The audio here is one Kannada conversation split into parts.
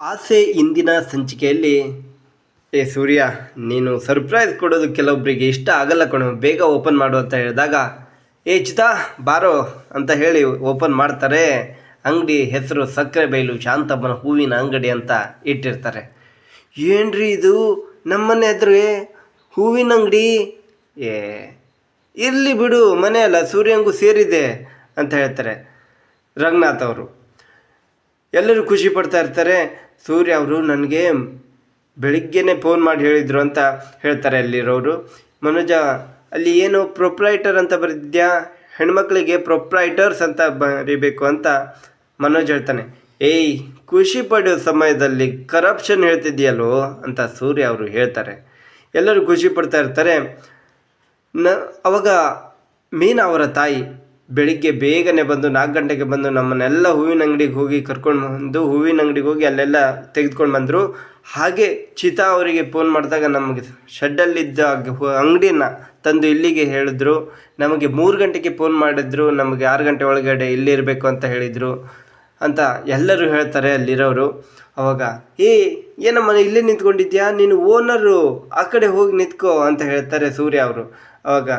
ಆಸೆ ಇಂದಿನ ಸಂಚಿಕೆಯಲ್ಲಿ, ಏ ಸೂರ್ಯ, ನೀನು ಸರ್ಪ್ರೈಸ್ ಕೊಡೋದು ಕೆಲವೊಬ್ಬರಿಗೆ ಇಷ್ಟ ಆಗಲ್ಲ ಕಣೋ, ಬೇಗ ಓಪನ್ ಮಾಡು ಅಂತ ಹೇಳಿದಾಗ, ಏ ಚಿತಾ, ಬಾರೋ ಅಂತ ಹೇಳಿ ಓಪನ್ ಮಾಡ್ತಾರೆ. ಅಂಗಡಿ ಹೆಸರು ಸಕ್ಕರೆ ಬೈಲು, ಶಾಂತಮ್ಮನ ಹೂವಿನ ಅಂಗಡಿ ಅಂತ ಇಟ್ಟಿರ್ತಾರೆ. ಏನ್ರಿ ಇದು? ನಮ್ಮನೆ ಎದುರಿಗೆ ಹೂವಿನ ಅಂಗಡಿ? ಏ, ಇರಲಿ ಬಿಡು, ಮನೆ ಅಲ್ಲ, ಸೂರ್ಯಂಗೂ ಸೇರಿದೆ ಅಂತ ಹೇಳ್ತಾರೆ. ರಂಗನಾಥ್ ಅವರು, ಎಲ್ಲರೂ ಖುಷಿ ಪಡ್ತಾ ಇರ್ತಾರೆ. ಸೂರ್ಯ ಅವರು ನನಗೆ ಬೆಳಿಗ್ಗೆನೆ ಫೋನ್ ಮಾಡಿ ಹೇಳಿದರು ಅಂತ ಹೇಳ್ತಾರೆ ಅಲ್ಲಿರೋರು ಮನೋಜ, ಅಲ್ಲಿ ಏನು ಪ್ರೊಪ್ರೈಟರ್ ಅಂತ ಬರೆದಿದ್ಯಾ? ಹೆಣ್ಮಕ್ಳಿಗೆ ಪ್ರೊಪ್ರೈಟರ್ಸ್ ಅಂತ ಬರೀಬೇಕು ಅಂತ ಮನೋಜ್ ಹೇಳ್ತಾನೆ. ಏಯ್, ಖುಷಿ ಪಡೋ ಸಮಯದಲ್ಲಿ ಕರಪ್ಷನ್ ಹೇಳ್ತಿದ್ಯಲ್ಲೋ ಅಂತ ಸೂರ್ಯ ಅವರು ಹೇಳ್ತಾರೆ. ಎಲ್ಲರೂ ಖುಷಿ ಪಡ್ತಾ ಇರ್ತಾರೆ. ನ, ಅವಾಗ ಮೀನಾ ಅವರ ತಾಯಿ ಬೆಳಿಗ್ಗೆ ಬೇಗನೆ ಬಂದು ನಾಲ್ಕು ಗಂಟೆಗೆ ಬಂದು ನಮ್ಮನ್ನೆಲ್ಲ ಹೂವಿನ ಅಂಗಡಿಗೆ ಹೋಗಿ ಕರ್ಕೊಂಡು ಬಂದು ಹೂವಿನ ಅಂಗಡಿಗೆ ಹೋಗಿ ಅಲ್ಲೆಲ್ಲ ತೆಗೆದುಕೊಂಡು ಬಂದರು. ಹಾಗೆ ಚಿತಾ ಅವರಿಗೆ ಫೋನ್ ಮಾಡಿದಾಗ ನಮಗೆ ಶೆಡ್ಡಲ್ಲಿದ್ದ ಅಂಗಡಿನ ತಂದು ಇಲ್ಲಿಗೆ ಹೇಳಿದ್ರು. ನಮಗೆ ಮೂರು ಗಂಟೆಗೆ ಫೋನ್ ಮಾಡಿದ್ರು. ನಮಗೆ ಆರು ಗಂಟೆ ಒಳಗಡೆ ಇಲ್ಲಿರಬೇಕು ಅಂತ ಹೇಳಿದರು ಅಂತ ಎಲ್ಲರೂ ಹೇಳ್ತಾರೆ ಅಲ್ಲಿರೋರು. ಅವಾಗ, ಏ, ಏನಮ್ಮ, ಇಲ್ಲೇ ನಿಂತ್ಕೊಂಡಿದ್ಯಾ? ನೀನು ಓನರು ಆ ಕಡೆ ಹೋಗಿ ನಿಂತ್ಕೋ ಅಂತ ಹೇಳ್ತಾರೆ ಸೂರ್ಯ ಅವರು. ಅವಾಗ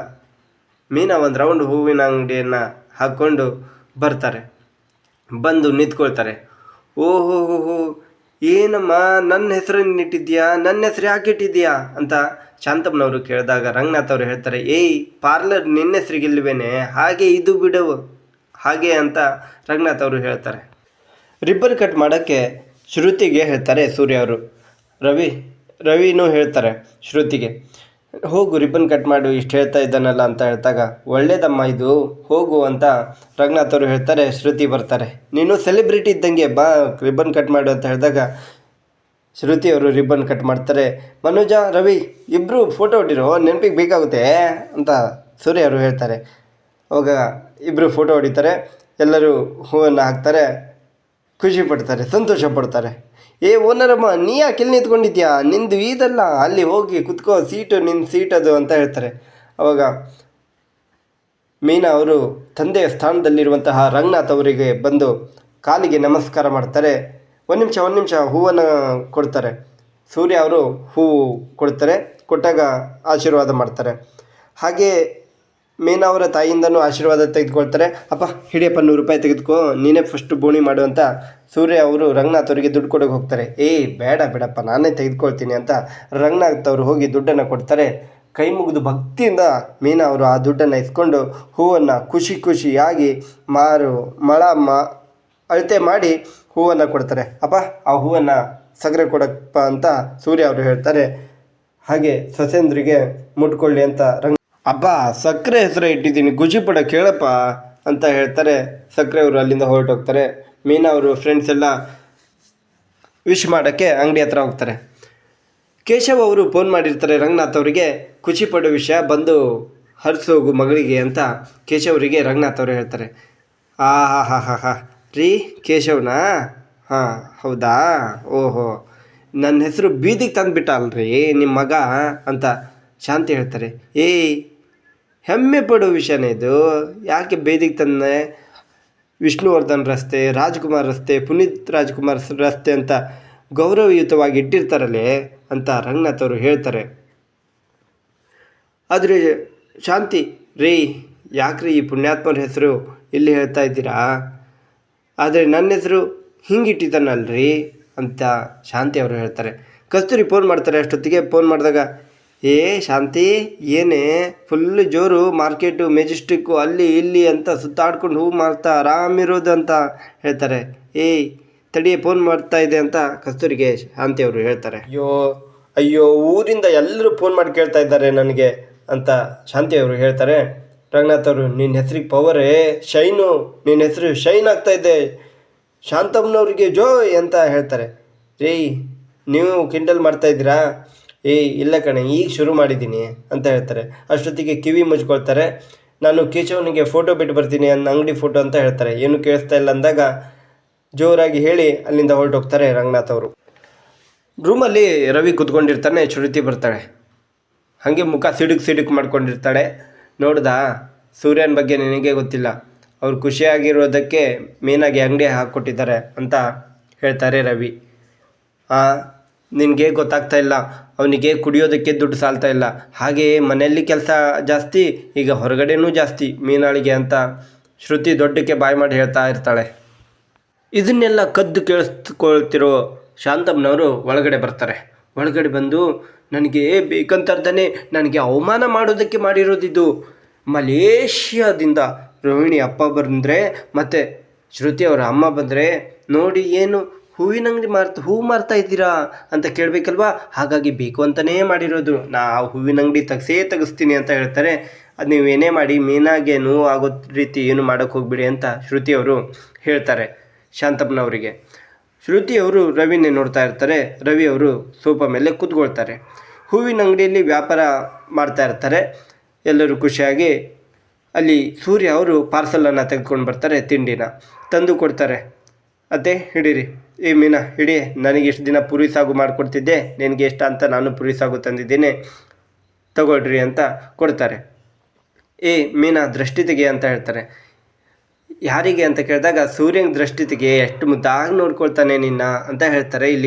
ಮೀನಾ ಒಂದು ರೌಂಡ್ ಹೂವಿನ ಅಂಗಡಿಯನ್ನು ಹಾಕ್ಕೊಂಡು ಬರ್ತಾರೆ. ಬಂದು ನಿಂತ್ಕೊಳ್ತಾರೆ. ಓಹೋ, ಹೋ ಹೋ, ಏನಮ್ಮ ನನ್ನ ಹೆಸರನ್ನ ಇಟ್ಟಿದ್ಯಾ ನನ್ನ ಹೆಸರು ಯಾಕೆ ಇಟ್ಟಿದ್ಯಾ? ಅಂತ ಶಾಂತಮ್ಮನವರು ಕೇಳಿದಾಗ ರಂಗನಾಥ್ ಅವರು ಹೇಳ್ತಾರೆ, ಏಯ್ ಪಾರ್ಲರ್ ನಿನ್ನ ಹೆಸರಿಗಿಲ್ವೇನೆ ಹಾಗೆ ಇದು ಬಿಡವು ಹಾಗೆ ಅಂತ ರಂಗನಾಥ್ ಅವರು ಹೇಳ್ತಾರೆ. ರಿಬ್ಬನ್ ಕಟ್ ಮಾಡೋಕ್ಕೆ ಶ್ರುತಿಗೆ ಹೇಳ್ತಾರೆ ಸೂರ್ಯ ಅವರು. ರವಿ, ರವಿನೂ ಹೇಳ್ತಾರೆ ಶ್ರುತಿಗೆ. ಹೋಗು, ರಿಬ್ಬನ್ ಕಟ್ ಮಾಡು, ಇಷ್ಟು ಹೇಳ್ತಾ ಇದ್ದಾನಲ್ಲ ಅಂತ ಹೇಳ್ತಾಗ, ಒಳ್ಳೇದಮ್ಮ ಇದು, ಹೋಗು ಅಂತ ರಂಗನಾಥ್ ಅವರು ಹೇಳ್ತಾರೆ, ಶ್ರುತಿ ಬರ್ತಾರೆ. ನೀನು ಸೆಲೆಬ್ರಿಟಿ ಇದ್ದಂಗೆ ಬಾ, ರಿಬ್ಬನ್ ಕಟ್ ಮಾಡು ಅಂತ ಹೇಳಿದಾಗ, ಶ್ರುತಿ ಅವರು ರಿಬ್ಬನ್ ಕಟ್ ಮಾಡ್ತಾರೆ. ಮನೋಜ, ರವಿ ಇಬ್ಬರು ಫೋಟೋ ಹೊಡಿರೋ ನೆನಪಿಗೆ ಬೇಕಾಗುತ್ತೆ ಅಂತ ಸೂರ್ಯ ಅವರು ಹೇಳ್ತಾರೆ. ಅವಾಗ ಇಬ್ಬರು ಫೋಟೋ ಹೊಡಿತಾರೆ. ಎಲ್ಲರೂ ಹೂವನ್ನು ಹಾಕ್ತಾರೆ. ಖುಷಿ ಪಡ್ತಾರೆ ಸಂತೋಷ ಪಡ್ತಾರೆ ಏ, ಓನರಮ್ಮ, ನೀ ಯಾಕೆ ಎಲ್ಲಿ ನಿಂತ್ಕೊಂಡಿದ್ಯಾ? ನಿಂದು ಇದಲ್ಲ ಅಲ್ಲಿ ಹೋಗಿ ಕುತ್ಕೋ, ಸೀಟು ನಿನ್ನ ಸೀಟ್ ಅದು ಅಂತ ಹೇಳ್ತಾರೆ. ಅವಾಗ ಮೀನಾ ಅವರು ತಂದೆಯ ಸ್ಥಾನದಲ್ಲಿರುವಂತಹ ರಂಗನಾಥ್ ಅವರಿಗೆ ಬಂದು ಕಾಲಿಗೆ ನಮಸ್ಕಾರ ಮಾಡ್ತಾರೆ. ಒಂದು ನಿಮಿಷ ಒಂದು ನಿಮಿಷ ಹೂವನ್ನು ಕೊಡ್ತಾರೆ. ಸೂರ್ಯ ಅವರು ಹೂವು ಕೊಡ್ತಾರೆ, ಕೊಟ್ಟಾಗ ಆಶೀರ್ವಾದ ಮಾಡ್ತಾರೆ. ಹಾಗೆ ಮೀನಾ ಅವರ ತಾಯಿಯಿಂದನೂ ಆಶೀರ್ವಾದ ತೆಗೆದುಕೊಳ್ತಾರೆ. ಅಪ್ಪ, ಹಿಡಿಯಪ್ಪ, ನೂರು ರೂಪಾಯಿ ತೆಗೆದುಕೋ, ನೀನೇ ಫಸ್ಟ್ ಬೋಣಿ ಮಾಡು ಅಂತ ಸೂರ್ಯ ಅವರು ರಂಗನಾಥ್ ಅವರಿಗೆ ದುಡ್ಡು ಕೊಡೋಕೆ ಹೋಗ್ತಾರೆ. ಏಯ್ ಬೇಡ ಬೇಡಪ್ಪ, ನಾನೇ ತೆಗೆದುಕೊಳ್ತೀನಿ ಅಂತ ರಂಗನಾಥ್ ಅವರು ಹೋಗಿ ದುಡ್ಡನ್ನು ಕೊಡ್ತಾರೆ. ಕೈ ಮುಗಿದು ಭಕ್ತಿಯಿಂದ ಮೀನಾ ಅವರು ಆ ದುಡ್ಡನ್ನು ಇಸ್ಕೊಂಡು ಹೂವನ್ನು ಖುಷಿ ಖುಷಿಯಾಗಿ ಮಾರು, ಮಳ ಮಾ, ಅಳತೆ ಮಾಡಿ ಹೂವನ್ನು ಕೊಡ್ತಾರೆ. ಅಪ್ಪ, ಆ ಹೂವನ್ನು ಸಗರೆ ಕೊಡಪ್ಪ ಅಂತ ಸೂರ್ಯ ಅವರು ಹೇಳ್ತಾರೆ. ಹಾಗೆ ಸೊಸೆಂದ್ರಿಗೆ ಮುಟ್ಕೊಳ್ಳಿ ಅಂತ ರಂಗ ಅಪ್ಪ ಸಕ್ಕರೆ ಹೆಸರು ಇಟ್ಟಿದ್ದೀನಿ. ಖುಷಿ ಪಡ ಕೇಳಪ್ಪ ಅಂತ ಹೇಳ್ತಾರೆ. ಸಕ್ಕರೆ ಅವರು ಅಲ್ಲಿಂದ ಹೊರಟೋಗ್ತಾರೆ. ಮೀನಾ ಅವರು ಫ್ರೆಂಡ್ಸ್ ಎಲ್ಲ ವಿಶ್ ಮಾಡೋಕ್ಕೆ ಅಂಗಡಿ ಹತ್ರ ಹೋಗ್ತಾರೆ. ಕೇಶವ್ ಅವರು ಫೋನ್ ಮಾಡಿರ್ತಾರೆ ರಂಗನಾಥ್ ಅವರಿಗೆ. ಖುಷಿ ಪಡೋ ವಿಷಯ ಬಂದು ಹರಿಸೋಗು ಮಗಳಿಗೆ ಅಂತ ಕೇಶವರಿಗೆ ರಂಗನಾಥ್ ಅವರು ಹೇಳ್ತಾರೆ. ಆ, ಹಾ ಹಾ ಹಾ ಹಾ. ರೀ, ಕೇಶವ್ನಾ? ಹಾಂ, ಹೌದಾ? ಓಹೋ. ನನ್ನ ಹೆಸರು ಬೀದಿಗೆ ತಂದುಬಿಟ್ಟ ಅಲ್ರಿ ನಿಮ್ಮ ಮಗ ಅಂತ ಶಾಂತಿ ಹೇಳ್ತಾರೆ. ಏಯ್ ಹೆಮ್ಮೆ ಪಡೋ ವಿಷಯನೇ ಇದು. ಯಾಕೆ ಬೇದಿಗೆ ತಂದೆ ವಿಷ್ಣುವರ್ಧನ್ ರಸ್ತೆ, ರಾಜ್ಕುಮಾರ್ ರಸ್ತೆ, ಪುನೀತ್ ರಾಜ್ಕುಮಾರ್ ರಸ್ತೆ ಅಂತ ಗೌರವಯುತವಾಗಿ ಇಟ್ಟಿರ್ತಾರಲ್ಲೇ ಅಂತ ರಂಗನಾಥ್ ಅವರು ಹೇಳ್ತಾರೆ. ಆದರೆ ಶಾಂತಿ, ರೀ, ಯಾಕ್ರಿ ಈ ಪುಣ್ಯಾತ್ಮರ ಹೆಸರು ಇಲ್ಲಿ ಹೇಳ್ತಾ ಇದ್ದೀರಾ? ಆದರೆ ನನ್ನ ಹೆಸರು ಹಿಂಗಿಟ್ಟಿದ್ದಾನಲ್ರಿ ಅಂತ ಶಾಂತಿ ಅವರು ಹೇಳ್ತಾರೆ. ಕಸ್ತೂರಿ ಫೋನ್ ಮಾಡ್ತಾರೆ ಅಷ್ಟೊತ್ತಿಗೆ, ಫೋನ್ ಮಾಡಿದಾಗ ಏ, ಶಾಂತಿ, ಏನೇ? ಫುಲ್ ಜೋರು ಮಾರ್ಕೆಟು, ಮೆಜೆಸ್ಟಿಕ್ಕು, ಅಲ್ಲಿ ಇಲ್ಲಿ ಅಂತ ಸುತ್ತಾಡ್ಕೊಂಡು ಹೂ ಮಾರ್ತಾ ಆರಾಮಿರೋದು ಅಂತ ಹೇಳ್ತಾರೆ. ಏಯ್ ತಡಿ ಫೋನ್ ಮಾಡ್ತಾ ಇದೆ ಅಂತ ಕಸ್ತೂರಿಗೆ ಶಾಂತಿ ಅವರು ಹೇಳ್ತಾರೆ. ಅಯ್ಯೋ ಅಯ್ಯೋ, ಊರಿಂದ ಎಲ್ಲರೂ ಫೋನ್ ಮಾಡಿ ಕೇಳ್ತಾ ಇದ್ದಾರೆ ನನಗೆ ಅಂತ ಶಾಂತಿ ಅವರು ಹೇಳ್ತಾರೆ. ರಂಗನಾಥ್ ಅವರು ನಿನ್ನ ಹೆಸರಿಗೆ ಪವರೇ, ಶೈನು ನಿನ್ನ ಹೆಸರು ಶೈನ್ ಆಗ್ತಾ ಇದೆ. ಶಾಂತಮ್ಮನವ್ರಿಗೆ ಜೋಯ್ ಅಂತ ಹೇಳ್ತಾರೆ. ರೀ ನೀವು ಕಿಂಡಲ್ ಮಾಡ್ತಾ ಇದ್ದೀರಾ? ಏಯ್ ಇಲ್ಲ ಕಣೆ, ಈಗ ಶುರು ಮಾಡಿದ್ದೀನಿ ಅಂತ ಹೇಳ್ತಾರೆ. ಅಷ್ಟೊತ್ತಿಗೆ ಕಿವಿ ಮುಚ್ಕೊಳ್ತಾರೆ. ನಾನು ಕೇಶವನಿಗೆ ಫೋಟೋ ಬಿಟ್ಟು ಬರ್ತೀನಿ ನನ್ನ ಅಂಗಡಿ ಫೋಟೋ ಅಂತ ಹೇಳ್ತಾರೆ. ಏನು ಕೇಳಿಸ್ತಾ ಇಲ್ಲ ಅಂದಾಗ ಜೋರಾಗಿ ಹೇಳಿ ಅಲ್ಲಿಂದ ಹೊರಟೋಗ್ತಾರೆ ರಂಗನಾಥ್ ಅವರು. ರೂಮಲ್ಲಿ ರವಿ ಕೂತ್ಕೊಂಡಿರ್ತಾನೆ, ಶ್ರುತಿ ಬರ್ತಾಳೆ. ಹಾಗೆ ಮುಖ ಸಿಡುಕ್ ಸಿಡುಕ್ ಮಾಡ್ಕೊಂಡಿರ್ತಾಳೆ. ನೋಡ್ದಾ, ಸೂರ್ಯನ ಬಗ್ಗೆ ನಿನಗೆ ಗೊತ್ತಿಲ್ಲ. ಅವ್ರು ಖುಷಿಯಾಗಿರೋದಕ್ಕೆ ಮೇನಾಗಿ ಅಂಗಡಿ ಹಾಕ್ಕೊಟ್ಟಿದ್ದಾರೆ ಅಂತ ಹೇಳ್ತಾರೆ ರವಿ. ನಿನಗೆ ಗೊತ್ತಾಗ್ತಾ ಇಲ್ಲ. ಅವನಿಗೆ ಕುಡಿಯೋದಕ್ಕೆ ದುಡ್ಡು ಸಾಲ್ತಾ ಇಲ್ಲ. ಹಾಗೆಯೇ ಮನೆಯಲ್ಲಿ ಕೆಲಸ ಜಾಸ್ತಿ, ಈಗ ಹೊರಗಡೆನೂ ಜಾಸ್ತಿ, ಮೀನಾಳಿಗೆ ಅಂತ. ಶ್ರುತಿ ದೊಡ್ಡಕ್ಕೆ ಬಾಯಿ ಮಾಡಿ ಹೇಳ್ತಾ ಇರ್ತಾಳೆ. ಇದನ್ನೆಲ್ಲ ಕದ್ದು ಕೇಳಿಸ್ಕೊಳ್ತಿರೋ ಶಾಂತಮ್ಮನವರು ಒಳಗಡೆ ಬರ್ತಾರೆ. ಒಳಗಡೆ ಬಂದು, ನನಗೆ ಬೇಕಂತರ್ದೇ ನನಗೆ ಅವಮಾನ ಮಾಡೋದಕ್ಕೆ ಮಾಡಿರೋದಿದು. ಮಲೇಷ್ಯಾದಿಂದ ರೋಹಿಣಿ ಅಪ್ಪ ಬಂದರೆ ಮತ್ತು ಶ್ರುತಿ ಅವರ ಅಮ್ಮ ಬಂದರೆ ನೋಡಿ ಏನು ಹೂವಿನ ಅಂಗಡಿ ಮಾರ್ತ, ಹೂ ಮಾರ್ತಾ ಇದ್ದೀರಾ ಅಂತ ಕೇಳಬೇಕಲ್ವಾ? ಹಾಗಾಗಿ ಬೇಕು ಅಂತಲೇ ಮಾಡಿರೋದು. ನಾ ಆ ಹೂವಿನ ಅಂಗಡಿ ತೆಗ್ಸೇ ತೆಗಿಸ್ತೀನಿ ಅಂತ ಹೇಳ್ತಾರೆ. ಅದು ನೀವು ಏನೇ ಮಾಡಿ, ಮೀನಾಗೆ ನೋವು ಆಗೋ ರೀತಿ ಏನು ಮಾಡೋಕ್ಕೆ ಹೋಗ್ಬಿಡಿ ಅಂತ ಶ್ರುತಿಯವರು ಹೇಳ್ತಾರೆ ಶಾಂತಪ್ಪನವರಿಗೆ ಶ್ರುತಿಯವರು ರವಿನೇ ನೋಡ್ತಾ ಇರ್ತಾರೆ. ರವಿ ಅವರು ಸೋಪ ಮೇಲೆ ಕೂತ್ಕೊಳ್ತಾರೆ. ಹೂವಿನ ಅಂಗಡಿಯಲ್ಲಿ ವ್ಯಾಪಾರ ಮಾಡ್ತಾ ಇರ್ತಾರೆ. ಎಲ್ಲರೂ ಖುಷಿಯಾಗಿ ಅಲ್ಲಿ ಸೂರ್ಯ ಅವರು ಪಾರ್ಸಲನ್ನು ತೆಗೆದುಕೊಂಡು ಬರ್ತಾರೆ ತಿಂಡಿನ. ತಂದು ಕೊಡ್ತಾರೆ. ಅದೇ ಹಿಡೀರಿ. ಏ ಮೀನಾ ಇಡಿ ನನಗೆ ಇಷ್ಟು ದಿನ ಪುರಿ ಸಾಗು ಮಾಡಿಕೊಡ್ತಿದ್ದೆ. ನಿನಗೆ ಇಷ್ಟ ಅಂತ ನಾನು ಪುರಿ ಸಾಗು ತಂದಿದ್ದೀನಿ. ತಗೊಳ್ರಿ ಅಂತ ಕೊಡ್ತಾರೆ. ಏ ಮೀನಾ, ದೃಷ್ಟಿ ತೆಗೆ ಅಂತ ಹೇಳ್ತಾರೆ. ಯಾರಿಗೆ ಅಂತ ಕೇಳಿದಾಗ ಸೂರ್ಯನ ದೃಷ್ಟಿ ತೆಗೆ, ಎಷ್ಟು ಮುದ್ದಾಗಿ ನೋಡ್ಕೊಳ್ತಾನೆ ನಿನ್ನ ಅಂತ ಹೇಳ್ತಾರೆ ಇಲ್ಲಿಗೆ.